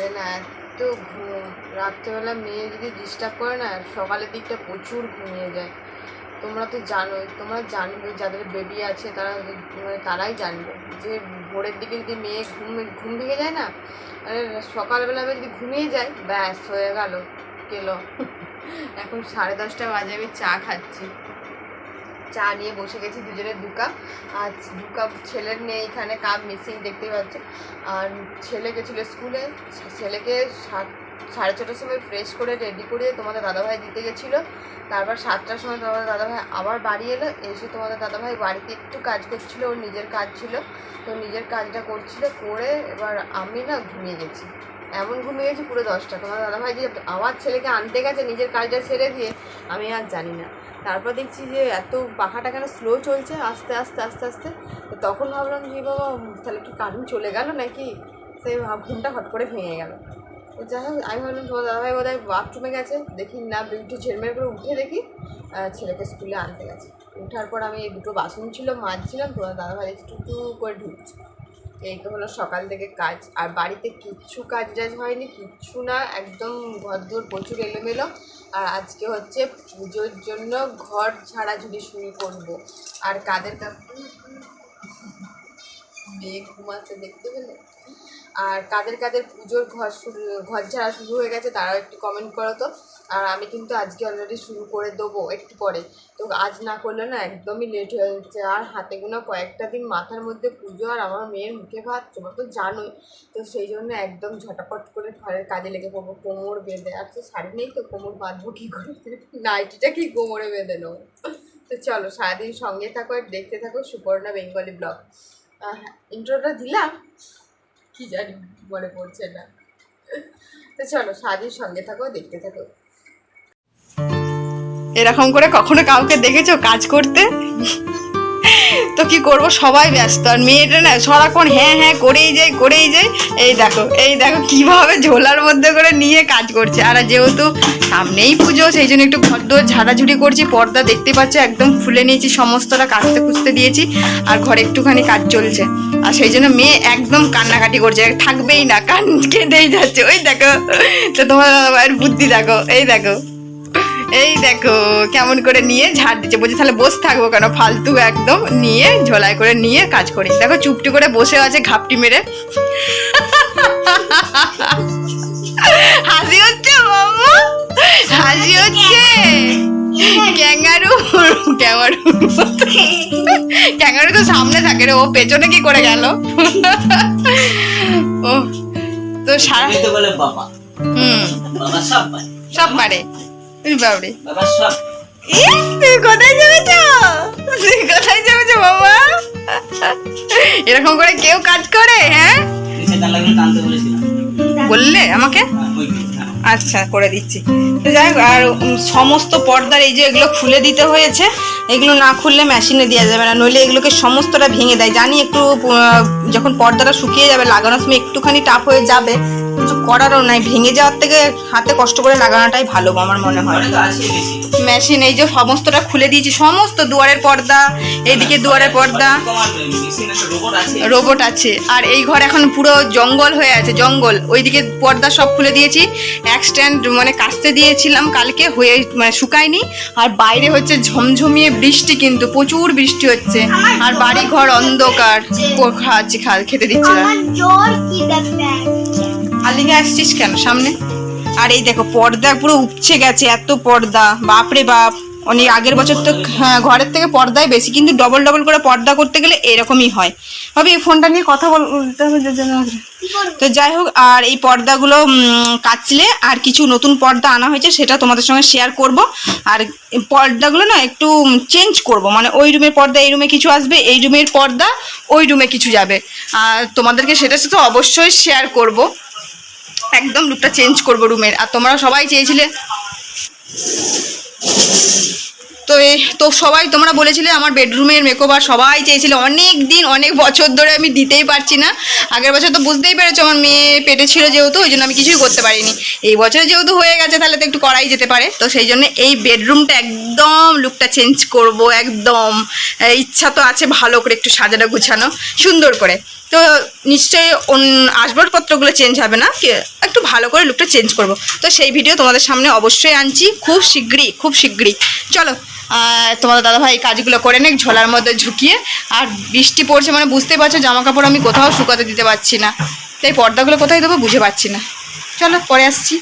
যেন না, এত রাত্রেবেলা মেয়ে যদি ডিস্টার্ব করে না, সকালের দিকটা প্রচুর ঘুমিয়ে যায়। তোমরা তো জানোই, তোমরা জানবে, যাদের বেবি আছে তারা মানে তারাই জানবে। যে ভোরের দিকে যদি মেয়ে ঘুম ঘুম ভেঙে যায় না, আরে সকালবেলা যদি ঘুমিয়ে যায়, ব্যাস হয়ে গেল, গেলো। এখন সাড়ে দশটা বাজে, আমি চা খাচ্ছি। চা নিয়ে বসে গেছি দুজনের দু কাপ। আর দু কাপ ছেলের নেই এখানে কাপ মিসিং দেখতেই পাচ্ছ। আর ছেলে গেছিল স্কুলে। ছেলেকে সাড়ে ছটার সময় ফ্রেশ করে রেডি করে তোমাদের দাদাভাই দিতে গেছিল। তারপর সাতটার সময় তোমাদের দাদাভাই আবার বাড়ি এলো। এসে তোমাদের দাদাভাই বাড়িতে একটু কাজ করছিল, ওর নিজের কাজ ছিল। তো নিজের কাজটা করছিল, করে এবার আমি না ঘুমিয়ে গেছি। এমন ঘুমিয়ে গেছি পুরো দশটা। তোমার দাদাভাই যে আমার ছেলেকে আনতে গেছে নিজের কাজটা সেরে দিয়ে, আমি আর জানি না। তারপর দেখছি যে এত পাখাটা কেন স্লো চলছে, আস্তে আস্তে আস্তে আস্তে। তো তখন ভাবলাম যে বাবা, তাহলে কি কারেন্ট চলে গেল নাকি? ভাব- ঘুমটা হট করে ভেঙে গেল। যাই হোক, আমি ভাবলাম, তোমার দাদাভাই বোধ হয় বাথরুমে গেছে। দেখি, না একটু ঝেলমেল করে উঠে দেখি ছেলেকে স্কুলে আনতে গেছে। ওঠার পর আমি দুটো বাসন ছিল মাজছিলাম তোমার দাদাভাই একটু করে ঢুকছে। এই তো হলো সকাল থেকে কাজ। আর বাড়িতে কিচ্ছু কাজ টাজ হয়নি, কিচ্ছু না, একদম ঘর দূর প্রচুর এলোমেলো। আর আজকে হচ্ছে পুজোর জন্য ঘর ঝাড়াঝুড়ি শুরু করব। আর কাদের মেয়ে ঘুমাচ্ছে দেখতে পেলে? আর কাদের কাদের পুজোর ঘর শুরু ঘর ঝাড়া শুরু হয়ে গেছে তারাও একটু কমেন্ট করো তো। আর আমি কিন্তু আজকে অলরেডি শুরু করে দেবো একটু পরে। তো আজ না করলে না একদমই লেট হয়ে যাচ্ছে। আর হাতে গোনা কয়েকটা দিন মাথার মধ্যে পুজো আর আমার মেয়ের মুখে ভাত, তোমরা তো জানোই। তো সেই জন্য একদম ঝটাপট করে ঘরের কাজে লেগে পড়ব। কোমর বেঁধে, আর তো শাড়ি নেই তো, কোমর বাঁধবো কী করে? নাইটিটা কি কোমরে বেঁধে নেব? তো চলো, সারাদিন সঙ্গে থাকো আর দেখতে থাকো সুপর্ণা বেঙ্গলি ব্লগ। ইন্ট্রোটা দিলাম? কি জানি মনে পড়ছে না। তো চলো, সারাদিন সঙ্গে থাকো দেখতে থাকো। এরকম করে কখনো কাউকে দেখেছ কাজ করতে? তো কি করব? সবাই ব্যস্ত। আর মেয়েটা না, সারাক্ষণ হ্যাঁ হ্যাঁ করেই যাই করেই যাই। এই দেখো এই দেখো কীভাবে ঝোলার মধ্যে করে নিয়ে কাজ করছে। আর যেহেতু সামনেই পুজো, সেই জন্য একটু ঘর দোর ঝাড়াঝুড়ি করছি, পর্দা দেখতে পাচ্ছ, একদম খুলে নিয়েছি, সমস্তটা কাচতে কুচতে দিয়েছি, আর ঘরে একটুখানি কাজ চলছে। আর সেই জন্য মেয়ে একদম কান্নাকাটি করছে, থাকবেই না, কান কেঁদেই যাচ্ছে। ওই দেখো, তো তোমার বুদ্ধি দেখো, এই দেখো। এই দেখো কেমন করে নিয়ে ঝাড় দিচ্ছে। বলছে তাহলে বসে থাকব কেন? ফালতু একদম নিয়ে ঝোলাই করে নিয়ে কাজ করি। দেখো চুপটি করে বসে আছে ঘাপটি মেরে। হাসি হচ্ছে বাবা? হাসি হচ্ছে? Kangaroo kangaroo. ক্যাঙ্গারু তো সামনে থাকে রে ও পেছনে কি করে গেল? ও তো সারা হুম। বাবা সব পারে বাবরে বাবা তুই কোথায় যাবেছ? তুই কোথায় যাবেছ বাবা? এরকম করে কেউ কাজ করে হ্যাঁ? বললে আমাকে? হ্যাঁ, হ্যাঁ। আচ্ছা করে দিচ্ছি। তো যাই হোক, আর সমস্ত পর্দার এই যে এগুলো খুলে দিতে হয়েছে এগুলো না খুললে মেশিনে দেওয়া যাবে না নইলে এগুলোকে সমস্তটা ভেঙে দেয়। জানি একটু যখন পর্দাটা শুকিয়ে যাবে লাগানোর সময় একটুখানি টাফ হয়ে যাবে কিছু করারও নাই। ভেঙে যাওয়ার থেকে হাতে কষ্ট করে লাগানোটাই ভালো আমার মনে হয়। মেশিন এই যে সমস্তটা খুলে দিয়েছি, সমস্ত দুয়ারের পর্দা, এইদিকে দুয়ারের পর্দা। রোবট আছে। আর এই ঘর এখন পুরো জঙ্গল হয়ে আছে, জঙ্গল। ওইদিকে পর্দা সব খুলে দিয়েছি। এক মানে কাচতে দিয়েছিলাম কালকে, হয়ে মানে শুকায়নি। আর বাইরে হচ্ছে ঝমঝমিয়ে বৃষ্টি কিন্তু, প্রচুর বৃষ্টি হচ্ছে। আর বাড়ি ঘর অন্ধকার খাচ্ছি খেতে দিচ্ছে না। আলিগে আসছিস কেন সামনে? আর এই দেখো পর্দা পুরো উপচে গেছে এত পর্দা। বাপরে বাপ। অনেক আগের বছর তো হ্যাঁ ঘরের থেকে পর্দায় বেশি কিন্তু ডবল ডবল করে পর্দা করতে গেলে এরকমই হয়। ভাবি এই ফোনটা নিয়ে কথা বলতে হবে তো যাই হোক আর এই পর্দাগুলো কাচলে আর কিছু নতুন পর্দা আনা হয়েছে সেটা তোমাদের সঙ্গে শেয়ার করব। আর পর্দাগুলো না একটু চেঞ্জ করব। মানে ওই রুমের পর্দা এই রুমে কিছু আসবে এই রুমের পর্দা ওই রুমে কিছু যাবে। আর তোমাদেরকে সেটা তো অবশ্যই শেয়ার করব। একদম লুকটা চেঞ্জ করব রুমের আর তোমরা সবাই চেয়েছিলে? তো তো সবাই তোমরা বলেছিলে আমার বেডরুমের মেকওভার সবাই চেয়েছিলে। অনেক দিন, অনেক বছর ধরে আমি দিতেই পারছি না। আগের বছর তো বুঝতেই পেরেছ আমার মেয়ে পেটে ছিল যেহেতু, ওই জন্য আমি কিছুই করতে পারিনি। এই বছরে যেহেতু হয়ে গেছে, তাহলে তো একটু করাই যেতে পারে। তো সেই জন্য এই বেডরুমটা একদম লুকটা চেঞ্জ করব, একদম। ইচ্ছা তো আছে ভালো করে একটু সাজানো গুছানো, সুন্দর করে। তো নিশ্চয়ই আসবাবপত্রগুলো চেঞ্জ হবে না? একটু ভালো করে লুকটা চেঞ্জ করব। তো সেই ভিডিও তোমাদের সামনে অবশ্যই আনছি, খুব শীঘ্রই খুব শীঘ্রই। চলো তোমাদের দাদাভাই এই কাজগুলো করে নেক, ঝোলার মধ্যে ঝুঁকিয়ে। আর বৃষ্টি পড়ছে মানে বুঝতেই পারছ জামা কাপড় আমি কোথাও শুকাতে দিতে পারছি না। তাই পর্দাগুলো কোথায় দেবো বুঝে পাচ্ছি না। চলো, পরে আসছি।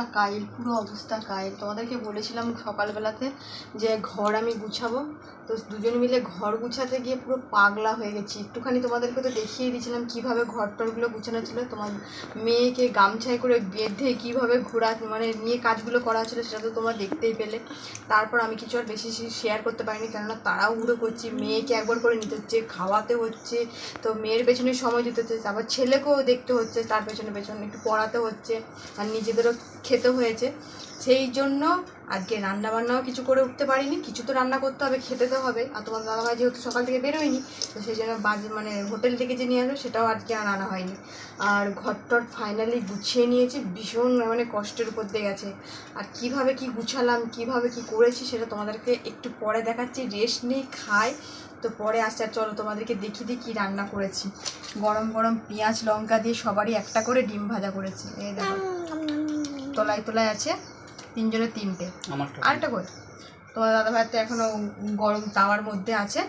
অবস্থা কাইল পুরো অবস্থা কাইল তোমাদেরকে বলেছিলাম সকালবেলাতে যে ঘর আমি গুছাবো। তো দুজন মিলে ঘর গুছাতে গিয়ে পুরো পাগলা হয়ে গেছি। একটুখানি তোমাদেরকে তো দেখিয়ে দিয়েছিলাম কীভাবে ঘর টরগুলো গুছানো ছিল। তোমার মেয়েকে গামছায় করে বেঁধে কীভাবে ঘোরা মানে নিয়ে কাজগুলো করা ছিল সেটা তো তোমরা দেখতেই পেলে। তারপর আমি কিছু আর বেশি শেয়ার করতে পারিনি, কেননা তারাও তাড়াহুড়ো করছি। মেয়েকে একবার করে নিতে হচ্ছে, খাওয়াতে হচ্ছে, তো মেয়ের পেছনে সময় দিতে হচ্ছে, তারপর ছেলেকেও দেখতে হচ্ছে, তার পেছনে পেছনে একটু পড়াতে হচ্ছে, আর নিজেদেরও খেতে হয়েছে। সেই জন্য আজকে রান্না বান্নাও কিছু করে উঠতে পারিনি, কিছু তো রান্না করতে হবে, খেতে তো হবে। আর তোমার দাদাভাই যেহেতু সকাল থেকে বেরোয়নি, তো সেই জন্য বাজে মানে হোটেল থেকে যে নিয়ে আসবে সেটাও আজকে আর আনা হয়নি। আর ঘরটর ফাইনালি গুছিয়ে নিয়েছি, ভীষণ মানে কষ্টের উপর দিয়ে গেছে। আর কীভাবে কি গুছালাম, কীভাবে কি করেছি সেটা তোমাদেরকে একটু পরে দেখাচ্ছি। রেস্ট নেই, খাই। তো পরে আসছে, আর চলো তোমাদেরকে দেখিয়ে দিই কী রান্না করেছি। গরম গরম পেঁয়াজ, লঙ্কা দিয়ে সবারই একটা করে ডিম ভাজা করেছি। এই দেখো। তলায় তলায় আছে তিনজনে তিনটে। আরেকটা কই? তোমার দাদা ভাই তো এখনও গরম তাওয়ার মধ্যে আছে।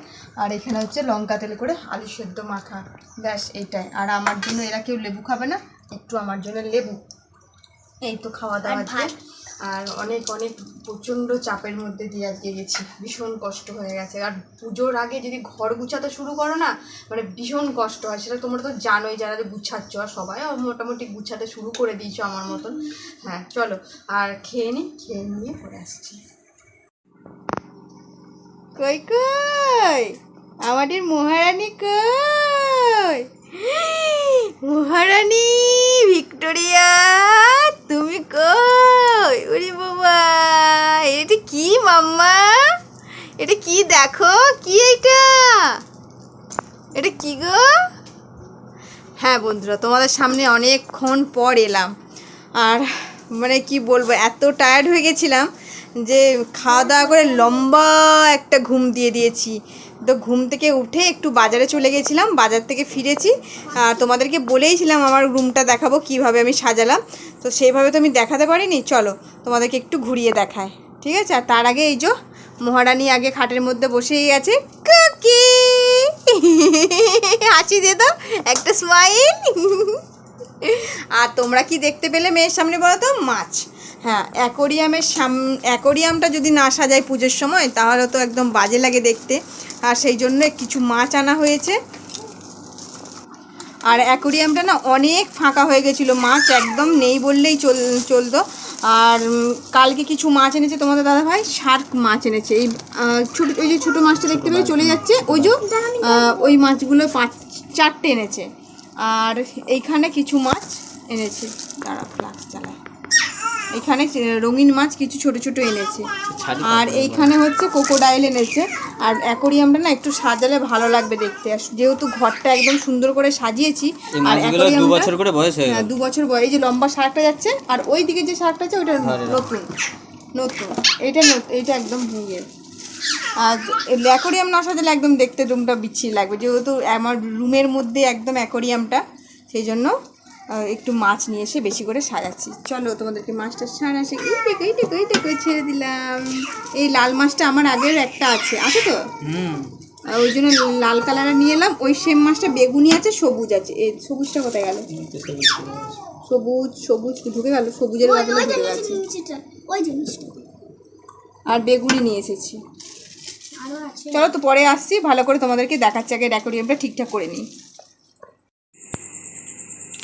আর এখানে হচ্ছে লঙ্কা তেল করে আলু সেদ্ধ মাখা। ব্যাস এটাই। আর আমার জন্য এরা কেউ লেবু খাবে না একটু আমার জন্য লেবু। এই তো খাওয়া দাওয়া ভাত। আর অনেক অনেক প্রচণ্ড চাপের মধ্যে দিয়ে আজকে গেছি। ভীষণ কষ্ট হয়ে গেছে। আর পুজোর আগে যদি ঘর গুছাতে শুরু করো না মানে ভীষণ কষ্ট হয়। সেটা তোমরা তো জানোই যারা গুছাচ্ছ, আর সবাই মোটামুটি গুছাতে শুরু করে দিয়েছ আমার মতন। হ্যাঁ চলো, আর খেয়ে নিই খেয়ে নিয়ে পরে আসছি। কই কই? আমাদের মহারানী কই? মহারানী ভিক্টোরিয়া, তুমি কই? ওরে বাবা মাম্মা? এটা কি দেখো? কি এটা এটা কি গো? হ্যাঁ বন্ধুরা, তোমাদের সামনে অনেকক্ষণ পর এলাম। আর মানে কি বলব, এত টায়ার্ড হয়ে গেছিলাম যে খাওয়া দাওয়া করে লম্বা একটা ঘুম দিয়ে দিয়েছি। তো ঘুম থেকে উঠে একটু বাজারে চলে গেছিলাম, বাজার থেকে ফিরেছি। আর তোমাদেরকে বলেইছিলাম আমার রুমটা দেখাবো, কীভাবে আমি সাজালাম। তো সেইভাবে তো আমি দেখাতে পারিনি, চলো তোমাদেরকে একটু ঘুরিয়ে দেখায় ঠিক আছে? আর তার আগে এই যে, মহারানী আগে খাটের মধ্যে বসেই আছে। কুকি! হাসি দিয়ে দাও একটা স্মাইল আর তোমরা কি দেখতে পেলে মেয়ের সামনে বলো তো? মাছ। হ্যাঁ অ্যাকোরিয়ামের সাম, অ্যাকোরিয়ামটা যদি না সাজায় পুজোর সময়, তাহলে তো একদম বাজে লাগে দেখতে। আর সেই জন্য কিছু মাছ আনা হয়েছে। আর অ্যাকোরিয়ামটা না অনেক ফাঁকা হয়ে গেছিল। মাছ একদম নেই বললেই চল, চলতো। আর কালকে কিছু মাছ এনেছে তোমাদের দাদা ভাই শার্ক মাছ এনেছে। এই ছোট, ওই যে ছোটো মাছটা দেখতে পেয়ে চলে যাচ্ছে। ওই যে ওই মাছগুলো পাঁচ, চারটে এনেছে। আর এইখানে কিছু মাছ এনেছে। দাঁড়া এখানে রঙিন মাছ কিছু ছোট ছোট এনেছে। আর এইখানে হচ্ছে কোকোডাইল এনেছে। আর অ্যাকোরিয়ামটা না একটু সাজালে ভালো লাগবে দেখতে। আর যেহেতু ঘরটা একদম সুন্দর করে সাজিয়েছি আর মাছগুলো দু বছর করে বয়স হ্যাঁ দু বছর বয়স। এই যে লম্বা শার্কটা যাচ্ছে আর ওই দিকে যে শার্কটা আছে ওটা নতুন নতুন। এটা এইটা একদম ভেঙে। আর অ্যাকোরিয়াম না সাজালে একদম দেখতে রুমটা বিচ্ছিরি লাগবে। যেহেতু আমার রুমের মধ্যে একদম অ্যাকোরিয়ামটা সেই জন্য একটু মাছ নিয়ে এসে বেশি করে সাজাচ্ছি। চলো তোমাদেরকে মাছটা সারাসে এই দেখো এই দেখো এই দেখো ছেড়ে দিলাম। এই লাল মাছটা আমার আগের একটা আছে আছে তো? ওই জন্য লাল কালারের নিয়ে এলাম। ওই সেম মাছটা বেগুনি আছে সবুজ আছে। এই সবুজটা কোথায় গেল? সবুজ সবুজ ঢুকে গেল। সবুজের ঢুকে গেছে। ওই জিনিসটা আর বেগুনি নিয়ে এসেছি। চলো তো পরে আসছি ভালো করে তোমাদেরকে দেখাচ্ছি। আগে অ্যাকোরিয়ামটা ঠিকঠাক করে নিই।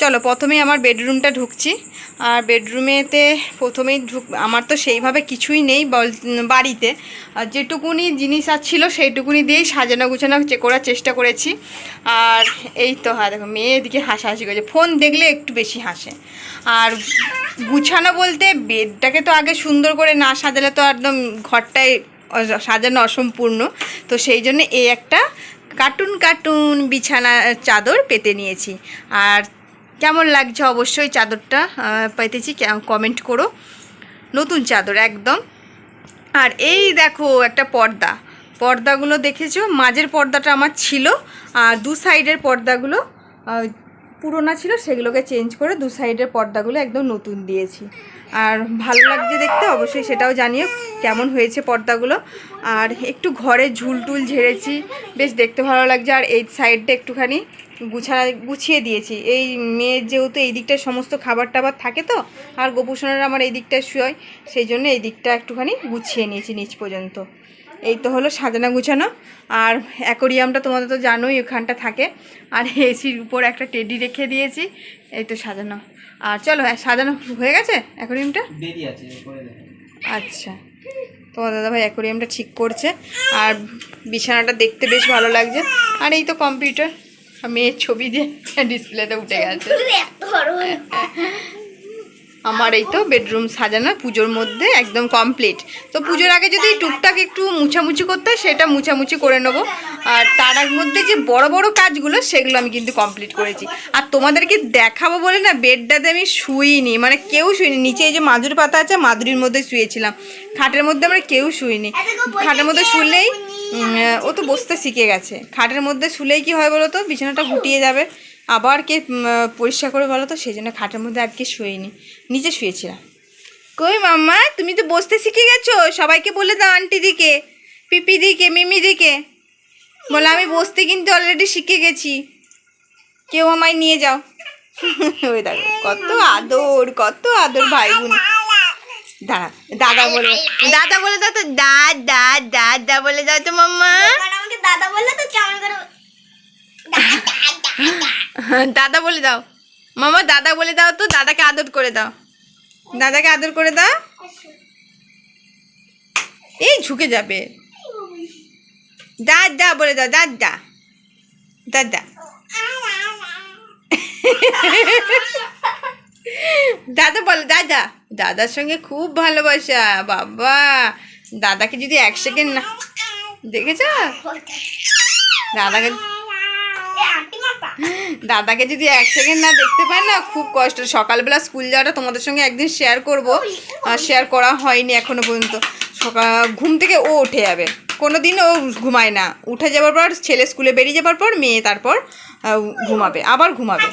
চলো, প্রথমেই আমার বেডরুমটা ঢুকছি। আর বেডরুমেতে প্রথমেই ঢুক, আমার তো সেইভাবে কিছুই নেই বাড়িতে। আর যেটুকুনি জিনিস আর ছিল সেইটুকুনি দিয়েই সাজানো গুছানো করার চেষ্টা করেছি। আর এই তো হ্যাঁ দেখো, মেয়ে এদিকে হাসাহাসি করেছে। ফোন দেখলে একটু বেশি হাসে। আর গুছানো বলতে বেডটাকে তো আগে সুন্দর করে না সাজালে তো একদম ঘরটাই সাজানো অসম্পূর্ণ। তো সেই জন্য এই একটা কার্টুন কার্টুন বিছানা, চাদর পেতে নিয়েছি। আর কেমন লাগছে অবশ্যই চাদরটা পাইতেছি কমেন্ট করো। নতুন চাদর, একদম। আর এই দেখো একটা পর্দা। পর্দাগুলো দেখেছ? মাঝের পর্দাটা আমার ছিল, আর দু সাইডের পর্দাগুলো পুরোনা ছিল, সেগুলোকে চেঞ্জ করে দু সাইডের পর্দাগুলো একদম নতুন দিয়েছি। আর ভালো লাগছে দেখতে, অবশ্যই সেটাও জানিও কেমন হয়েছে পর্দাগুলো। আর একটু ঘরে ঝুল টুল ঝেড়েছি, বেশ দেখতে ভালো লাগছে। আর এই সাইডটা একটুখানি গুছা গুছিয়ে দিয়েছি। এই মেয়ের যেহেতু এই দিকটায় সমস্ত খাবার টাবার থাকে তো, আর গোপুষণের আমার এই দিকটায় শুয়ে, সেই জন্য এই দিকটা একটুখানি গুছিয়ে নিয়েছি নিচ পর্যন্ত। এই তো হলো সাজানো গুছানো। আর অ্যাকোরিয়ামটা তোমাদের তো জানোই ওখানটা থাকে। আর এসির উপর একটা টেডি রেখে দিয়েছি এই তো সাজানো। আর চলো হ্যাঁ, সাজানো হয়ে গেছে অ্যাকোরিয়ামটা? আচ্ছা তোমার দাদাভাই অ্যাকোরিয়ামটা ঠিক করছে। আর বিছানাটা দেখতে বেশ ভালো লাগছে। আর এই তো কম্পিউটার মেয়ের ছবি দিয়ে ডিসপ্লেতে উঠে গেছে। আমার এই তো বেডরুম সাজানো পুজোর মধ্যে একদম কমপ্লিট তো পুজোর আগে যদি টুকটাক একটু মুছামুছি করতে হয়, সেটা মুছামুছি করে নেব। আর তার মধ্যে যে বড় বড় কাজগুলো, সেগুলো আমি কিন্তু কমপ্লিট করেছি। আর তোমাদেরকে দেখাবো বলে না, বেডটাতে আমি শুইনি। মানে কেউ শুইনি। নিচে এই যে মাদুর পাতা আছে, মাদুরির মধ্যে শুয়েছিলাম। খাটের মধ্যে আমরা কেউ শুইনি। খাটের মধ্যে শুলেই ও তো বসতে শিখে গেছে। খাটের মধ্যে শুলেই কি হয় বলো তো? বিছানাটা গুটিয়ে যাবে। আবার কে পরিষ্কার করে বলো তো, সেই জন্য খাটের মধ্যে আর আজকে শুয়েনি নিচে শুয়েছিলাম। কই মাম্মা, তুমি তো বসতে শিখে গেছো। সবাইকে বলে দাও আন্টি দিকে, পিপি দিকে, মিমি দিকে। বলে আমি বসতে কিন্তু অলরেডি শিখে গেছি। কেউ আমায় নিয়ে যাও। ওই দেখো, কত আদর কত আদর ভাই বোন দাঁড়া, দাদা বলে দাদা বলে দাও তো, দাদা দাদা বলে দাও তো মাম্মা। দাদা বললে তো কেমন করে দাদা বলে দাও। মামা, দাদা বলে দাও তো, দাদাকে আদর করে দাও। দাদাকে আদর করে দাও। এই ঝুঁকে যাবে। দাদা বলে দাও, দাদা। দাদা। দাদা বলে, দাদা। দাদার সঙ্গে খুব ভালোবাসা, বাবা। দাদাকে যদি এক সেকেন্ড না দেখেছ? দাদাকে দাদাকে যদি এক সেকেন্ড না দেখতে পায় না খুব কষ্ট। সকালবেলা স্কুল যাওয়াটা তোমাদের সঙ্গে একদিন শেয়ার করব। আর শেয়ার করা হয়নি এখনও পর্যন্ত। সকাল ঘুম থেকে ও উঠে যাবে। কোনো দিন ও ঘুমায় না। উঠে যাওয়ার পর ছেলে স্কুলে বেরিয়ে যাওয়ার পর মেয়ে তারপর ঘুমাবে। আবার ঘুমাবে।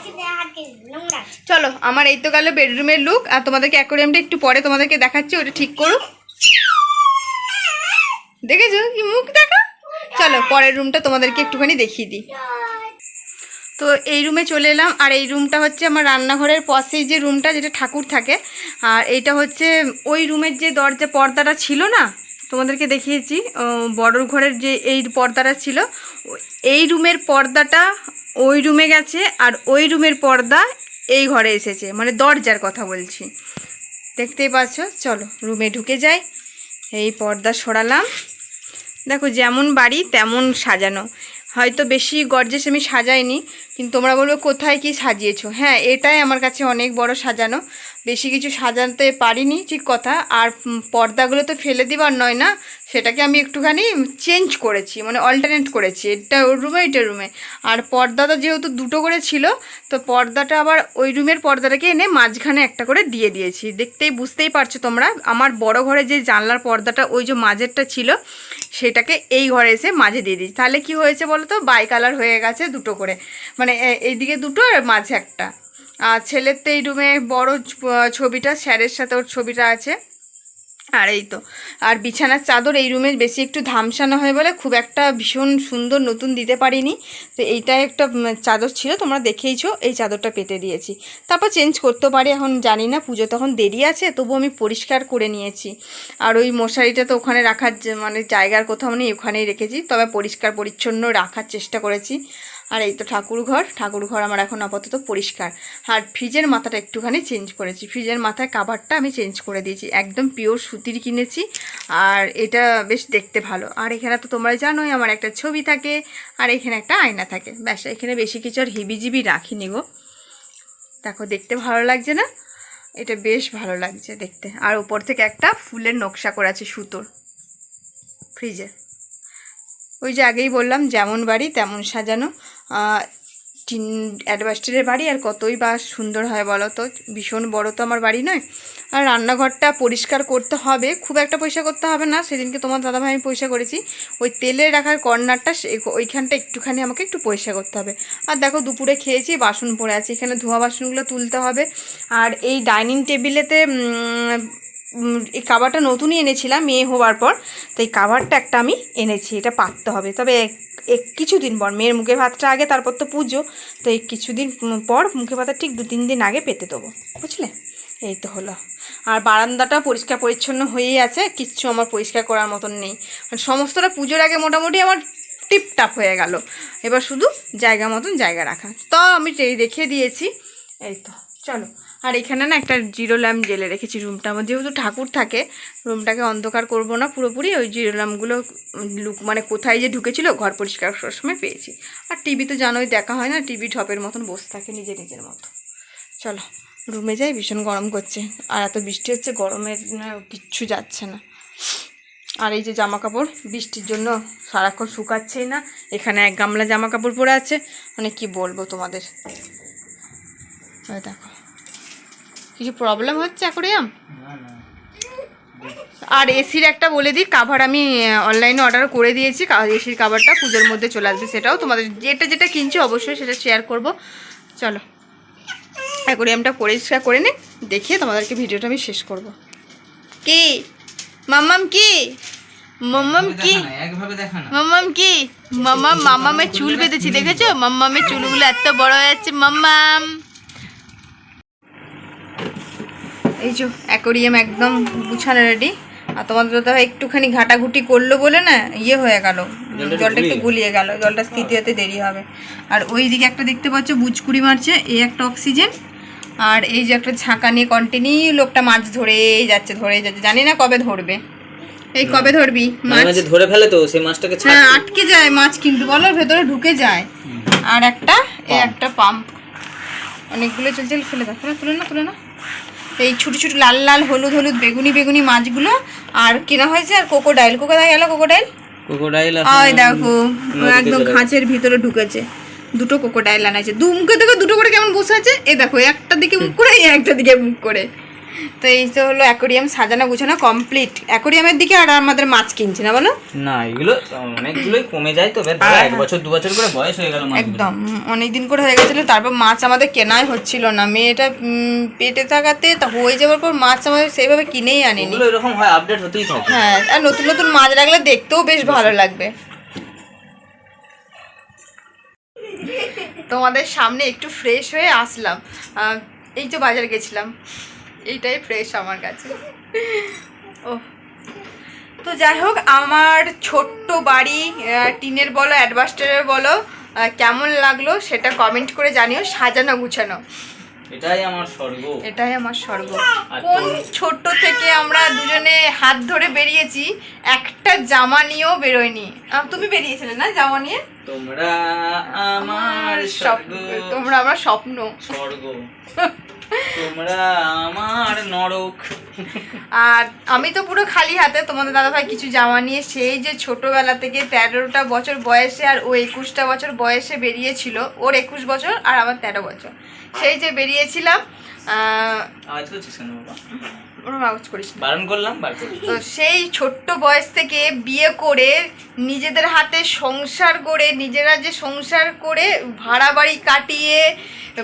চলো আমার এই তো গেল বেডরুমের লুক আর তোমাদেরকে অ্যাকোরিয়ামটা একটু পরে তোমাদেরকে দেখাচ্ছি ওটা ঠিক করো। দেখেছ? কি মুখ দেখা? চলো পরের রুমটা তোমাদেরকে একটুখানি দেখিয়ে দিই। তো এই রুমে চলে এলাম। আর এই রুমটা হচ্ছে আমার রান্নাঘরের পাশেই যে রুমটা যেটা ঠাকুর থাকে, আর এইটা হচ্ছে ওই রুমের যে দরজা পর্দাটা ছিল না, তোমাদেরকে দেখিয়েছি বড় ঘরের যে এই পর্দাটা ছিল, এই রুমের পর্দাটা ওই রুমে গেছে, আর ওই রুমের পর্দা এই ঘরে এসেছে মানে দরজার কথা বলছি। দেখতেই পাচ্ছ? চলো রুমে ঢুকে যাই। এই পর্দা সরালাম। দেখো, যেমন বাড়ি তেমন সাজানো। হয়তো বেশি গর্জেস আমি সাজাইনি কিন্তু তোমরা বলবে কোথায় কি সাজিয়েছো? হ্যাঁ এটাই আমার কাছে অনেক বড় সাজানো। বেশি কিছু সাজাতে পারিনি, ঠিক কথা। আর পর্দাগুলো তো ফেলে দিবার নয় না, সেটাকে আমি একটুখানি চেঞ্জ করেছি মানে অল্টারনেট করেছি। এটা ওর রুমে এটা রুমে আর পর্দাটা যেহেতু দুটো করে ছিল, তো পর্দাটা আবার ওই রুমের পর্দাটাকে এনে মাঝখানে একটা করে দিয়ে দিয়েছি। দেখতেই, বুঝতেই পারছ তোমরা, আমার বড় ঘরে যে জানলার পর্দাটা, ওই যে মাঝেরটা ছিল, সেটাকে এই ঘরে এসে মাঝে দিয়ে দিয়েছি। তাহলে কি হয়েছে বলো তো? বাই কালার হয়ে গেছে দুটো করে। মানে এইদিকে দুটো আর মাঝে একটা। আর ছেলের তো এই রুমে বড় ছবিটা, স্যারের সাথে ওর ছবিটা আছে। আর এই তো, আর বিছানার চাদর এই রুমে বেশি একটু ধামসানো হয় বলে খুব একটা ভীষণ সুন্দর নতুন দিতে পারিনি। তো এইটা একটা চাদর ছিল, তোমরা দেখেইছো, এই চাদরটা পেতে দিয়েছি। তারপর চেঞ্জ করতে পারি, এখন জানি না, পুজো তখন দেরি আছে, তবু আমি পরিষ্কার করে নিয়েছি। আর ওই মশারিটা তো ওখানে রাখার মানে জায়গার কোথাও নেই, ওখানেই রেখেছি, তবে পরিষ্কার পরিচ্ছন্ন রাখার চেষ্টা করেছি। আর এই তো ঠাকুর ঘর ঠাকুর ঘর আমার এখন আপাতত পরিষ্কার। আর ফ্রিজের মাথাটা একটুখানি চেঞ্জ করেছি। ফ্রিজের মাথায় কাভারটা আমি চেঞ্জ করে দিয়েছি। একদম পিওর সুতির কিনেছি। আর এটা বেশ দেখতে ভালো। আর এখানে তো তোমরা জানোই, আমার একটা ছবি থাকে। আর এখানে একটা আয়না থাকে। ব্যাস, এখানে বেশি কিছু আর হিবিজিবি রাখিনি গো। দেখো, দেখতে ভালো লাগছে না? এটা বেশ ভালো লাগছে দেখতে। আর উপর থেকে একটা ফুলের নকশা করা আছে সুতোর ফ্রিজে। ওই যে আগেই বললাম, যেমন বাড়ি তেমন সাজানো। অ্যাডভাস্টারের বাড়ি আর কতই বা সুন্দর হয় বলো তো। ভীষণ বড় তো আমার বাড়ি নয়। আর রান্নাঘরটা পরিষ্কার করতে হবে, খুব একটা পয়সা করতে হবে না। সেদিনকে তোমার দাদাভাই আমি পয়সা করেছি। ওই তেলে রাখার কর্নারটা ওইখানটা একটুখানি আমাকে একটু পয়সা করতে হবে। আর দেখো দুপুরে খেয়েছি, বাসন পড়ে আছে। এখানে ধোয়া বাসনগুলো তুলতে হবে। আর এই ডাইনিং টেবিলেতে এই কাবারটা নতুনই এনেছিলাম মেয়ে হওয়ার পর। তো এই কাভারটা একটা আমি এনেছি, এটা পাততে হবে। তবে কিছুদিন পর, মেয়ের মুখে ভাতটা আগে, তারপর তো পুজো। তো এই কিছুদিন পর মুখে ভাতটা ঠিক দু তিন দিন আগে পেতে দেবো। বুঝলে? এই তো হলো। আর বারান্দাটা পরিষ্কার পরিচ্ছন্ন হয়েই আছে, কিচ্ছু আমার পরিষ্কার করার মতন নেই। মানে সমস্তটা পুজোর আগে মোটামুটি আমার টিপটাপ হয়ে গেল। এবার শুধু জায়গা মতন জায়গা রাখা। তো আমি রেখে দিয়েছি। এই তো, চলো। আর এখানে না একটা জিরো ল্যাম্প জেলে রেখেছি রুমটা আমার যেহেতু ঠাকুর থাকে, রুমটাকে অন্ধকার করব না পুরোপুরি। ওই জিরো ল্যাম্পগুলো লুক মানে কোথায় যে ঢুকেছিল, ঘর পরিষ্কার করার সময় পেয়েছি। আর টিভি তো জানোই, দেখা হয় না, টিভি ঢপের মতন বসে থাকে নিজে নিজের মতো। চলো, রুমে যাই, ভীষণ গরম করছে। আর এত বৃষ্টি হচ্ছে গরমের কিচ্ছু যাচ্ছে না। আর এই যে জামা কাপড় বৃষ্টির জন্য সারাক্ষণ শুকাচ্ছেই না। এখানে এক গামলা জামা কাপড় পরে আছে। মানে কি বলব তোমাদের? দেখো। কিছু প্রবলেম হচ্ছে অ্যাকোরিয়াম? আর এসির একটা বলে দিই কাভার আমি অনলাইনে অর্ডার করে দিয়েছি এসির কাভারটা পুজোর মধ্যে চলে আসবে সেটাও তোমাদের যেটা যেটা কিনছি অবশ্যই সেটা শেয়ার করব। চলো অ্যাকোরিয়ামটা পরিষ্কার করে নে দেখিয়ে তোমাদেরকে ভিডিওটা আমি শেষ করব। কি? মাম্মাম কি? মাম্মাম কি? মাম্মাম কি? মাম্মাম মাম্মামের চুল বেঁধেছি দেখেছ? মাম্মামের চুলগুলো এত বড় হয়ে যাচ্ছে মাম্মাম। এই যে অ্যাকোরিয়াম একদম গুছানো রেডি আর তোমাদের ভাই একটুখানি ঘাটাঘুটি করল বলে না ইয়ে হয়ে গেল। জলটা একটু গুলিয়ে গেল। জলটা স্থিতি হতে দেরি হবে। আর ওই দিকে একটা দেখতে পাচ্ছ বুচকুড়ি মারছে এই একটা অক্সিজেন আর এই যে একটা ঝাঁকা নিয়ে কন্টিনিউ লোকটা মাছ ধরেই যাচ্ছে ধরেই যাচ্ছে। জানি না কবে ধরবে। এই কবে ধরবি? মাছ মাঝে ধরে ফেলে তো সেই মাছটাকে হ্যাঁ আটকে যায় মাছ কিন্তু বলো ভেতরে ঢুকে যায়। আর একটা এই একটা পাম্প। অনেকগুলো চলছে ফেলে দাও। ফেলে তুলে না তুলে না। এই ছোটো ছোটো লাল লাল হলুদ হলুদ বেগুনি বেগুনি মাছগুলো আর কেনা হয়েছে আর কোকোডাইল কোকোডাইল গেল কোকোডাইল ডাইল ওই দেখো একদম খাঁচের ভিতরে ঢুকেছে। দুটো কোকোডাইল আনাইছে। দু মুখে দেখো দুটো করে কেমন বসে আছে? এ দেখো একটা দিকে মুখ করে একটা দিকে মুখ করে। তো এই তো হলো অ্যাকোরিয়াম সাজানো গুছানো কমপ্লিট। অ্যাকোরিয়ামের দিকে আর আমাদের মাছ কিনছি না বলো? না এগুলো অনেকগুলোই কমে যায় তো এক বছর দু বছর করে বয়স হয়ে গেল। একদম অনেক দিন করে হয়ে গেছিল তারপর মাছ আমাদের কেনাই হচ্ছিল না। মেয়েটা পেটে থাকাতে তা হয়ে যাওয়ার পর মাছ আমাদের সেইভাবে কিনেই আনিনি। এরকম হয় আপডেট হতেই থাকে। হ্যাঁ আর নতুন নতুন মাছ রাখলে দেখতেও বেশ ভালো লাগবে। তোমাদের সামনে একটু ফ্রেশ হয়ে আসলাম। এই তো বাজার গেছিলাম। এইটাই ফ্রেশ আমার কাছে। ও তো যাই হোক আমার ছোট্ট বাড়ি টিনের বলো অ্যাডভাস্টারের বলো কেমন লাগল সেটা কমেন্ট করে জানিও সাজানো গুছানো। এটাই আমার স্বর্গ। এটাই আমার স্বর্গ। কোন ছোট্ট থেকে আমরা দুজনে হাত ধরে বেরিয়েছি একটা জামা নিয়েও বেরোয়নি। তুমি বেরিয়েছিলে না জামা নিয়ে? তোমরা আমার স্বপ্ন তোমরা আমার স্বপ্ন। স্বর্গ। তোমরা আমার নরক। আর আমি তো পুরো খালি হাতে তোমাদের দাদাভাই কিছু জামা নিয়ে সেই যে ছোটবেলা থেকে তেরোটা বছর বয়সে আর ও একুশটা বছর বয়সে বেরিয়েছিল ওর একুশ বছর আর আমার তেরো বছর। সেই যে বেরিয়েছিলাম তো সেই ছোট্ট বয়স থেকে বিয়ে করে নিজেদের হাতে সংসার করে নিজেরা যে সংসার করে ভাড়া বাড়ি কাটিয়ে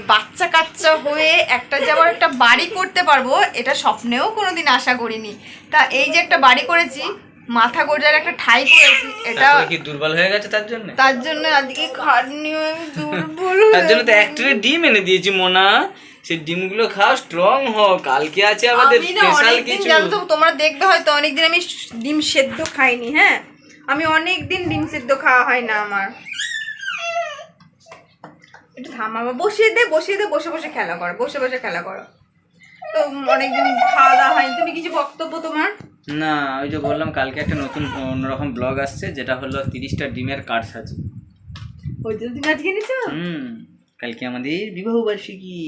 বাচ্চা কাচ্চা হয়ে একটা যে আবার একটা বাড়ি করতে পারব এটা স্বপ্নেও কোনোদিন আশা করিনি। তা এই যে একটা বাড়ি করেছি মাথা গোজার একটা ঠাই করেছি এটা কি দুর্বল হয়ে গেছে তার জন্য? তার জন্য আজকে খাটনি আমি দুর্বল তার জন্য তো একটা ডিম এনে দিয়েছি মোনা। সেই ডিমগুলো খাও স্ট্রং হও। কালকে আছে আমাদের আমি স্পেশাল অনেকদিন কিছু। জানো তো তোমরা দেখবে হয়তো অনেকদিন আমি ডিম সেদ্ধ খাইনি হ্যাঁ? আমি অনেক দিন ডিম সেদ্ধ খাওয়া হয় না আমার। একটু থামাবো বসিয়ে দে বসিয়ে দে বসে বসে খেলা করো বসে বসে খেলা করো। তো অনেকদিন খাওয়া দাওয়া হয়নি। তুমি কিছু বক্তব্য তোমার? না ওই যে বললাম কালকে একটা নতুন অন্যরকম ব্লগ আসছে যেটা হলো তিরিশটা ডিমের কাঠ সাজি ওই জন্য তুমি আজকে নিছো হুম। কালকে আমাদের বিবাহ বার্ষিকী।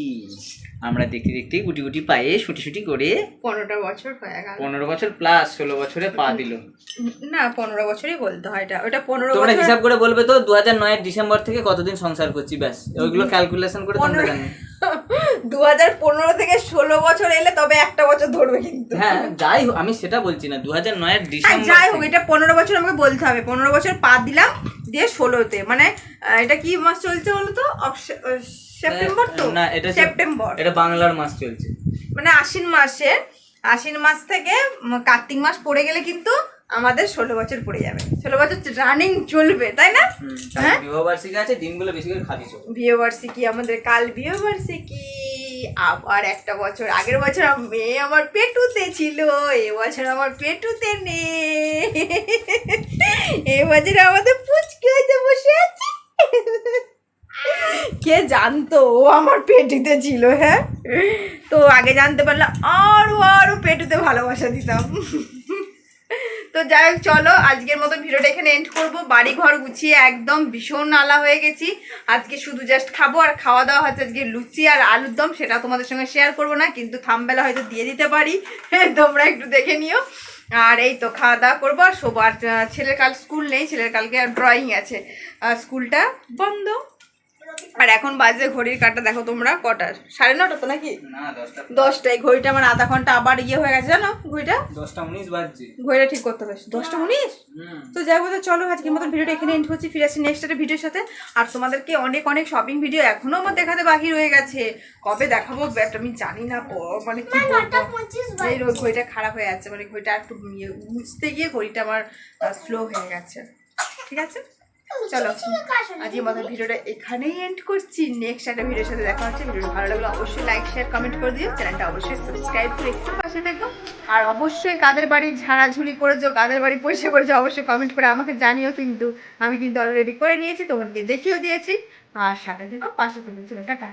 আমরা দেখতে দেখতে গুটি গুটি পায়ে শুটি শুটি করে পনেরোটা বছর হয়ে গেল। পনেরো বছর প্লাস ষোলো বছরে পা দিল। না পনেরো বছরই বলতে হয় এটা। ওটা পনেরো তোমরা হিসাব করে বলবে তো দু হাজার নয়ের ডিসেম্বর থেকে কতদিন সংসার করছি ব্যাস। ওইগুলো ক্যালকুলেশন করে পনেরো জানো। দু হাজার পনেরো থেকে ষোলো বছর এলে তবে একটা বছর ধরবে কিন্তু। হ্যাঁ যাই হোক আমি সেটা বলছি না দু হাজার নয়ের ডিসেম্বর যাই হোক এটা পনেরো বছর আমাকে বলতে হবে। পনেরো বছর পা দিলাম দিয়ে ষোলোতে। মানে এটা কি মাস চলছে বলো তো? সেপ্টেম্বর তো? না এটা সেপ্টেম্বর। এটা বাংলার মাস চলছে। মানে আশ্বিন মাসে আশ্বিন মাস থেকে কার্তিক মাস পড়ে গেলে কিন্তু আমাদের ষোলো বছর পড়ে যাবে। ষোলো বছর রানিং চলবে তাই না? হ্যাঁ? বিবাহবার্ষিকী আছে ডিমগুলো বেশি করে খাবি চো বিয়ে বার্ষিকী আমাদের কাল বিয়ে বার্ষিকী। আবার একটা বছর আগের বছর মেয়ে আমার পেটুতে ছিল এবছর আমার পেটুতে নেই। এবছর আমাদের পুচকে হয়েছে বসে আছে। কে জানতো ও আমার পেটুতে ছিল হ্যাঁ? তো আগে জানতে পারলে আরও আরও পেটুতে ভালোবাসা দিতাম। তো যাই হোক, চলো, আজকের মতো ভিডিওটা এখানে এন্ড করব। বাড়ি ঘর গুছিয়ে একদম ভীষণ নালা হয়ে গেছি। আজকে শুধু জাস্ট খাব আর খাওয়া দাওয়া হচ্ছে আজকে লুচি আর আলুর দম, সেটা তোমাদের সঙ্গে শেয়ার করব না, কিন্তু থামবেলা হয়তো দিয়ে দিতে পারি। তোমরা একটু দেখে নিও। আর এই তো খাওয়া দাওয়া করব, আর শোবো। আর ছেলের কাল স্কুল নেই, ছেলের কালকে আর ড্রয়িং আছে। স্কুলটা বন্ধ। আর এখন বাজে ঘড়ির কাটা দেখো তোমরা কটার সাড়ে নটা তো নাকি? দশটা। দশটায় ঘড়িটা আমার আধা ঘণ্টা আবার ইয়ে হয়ে গেছে জানো ঘড়িটা? দশটা উনিশ বাজছে। ঘড়িটা ঠিক করতে হবে। দশটা উনিশ? তো যাই বলতে চলো আজকে মতন ভিডিওটা এখানে এন্ড করছি। ফিরে আসছি নেক্সট একটা ভিডিওর সাথে। আর তোমাদেরকে অনেক অনেক শপিং ভিডিও এখনও আমার দেখাতে বাকি রয়ে গেছে। কবে দেখাবো? ব্যাট আমি জানি না ক- মানে কি বলব? এই ঘড়িটা খারাপ হয়ে যাচ্ছে। মানে ঘড়িটা একটু ইয়ে মুছতে গিয়ে ঘড়িটা আমার স্লো হয়ে গেছে। ঠিক আছে? চলো। আজকের মতো ভিডিওটা এখানেই এন্ড করছি। নেক্সট একটা ভিডিওর সাথে দেখা হচ্ছে। ভিডিওটা ভালো লাগলে অবশ্যই লাইক শেয়ার কমেন্ট করে দিও। চ্যানেলটা অবশ্যই সাবস্ক্রাইব করে একটু পাশে থেকো। আর অবশ্যই কাদের বাড়ি ঝাড়াঝুড়ি করেছ কাদের বাড়ি পয়সা করেছ অবশ্যই কমেন্ট করে আমাকে জানিও কিন্তু। আমি কিন্তু অলরেডি করে নিয়েছি তোমাকে দেখিয়েও দিয়েছি। আর সাথে থেকো পাশে থেকো। টাটা।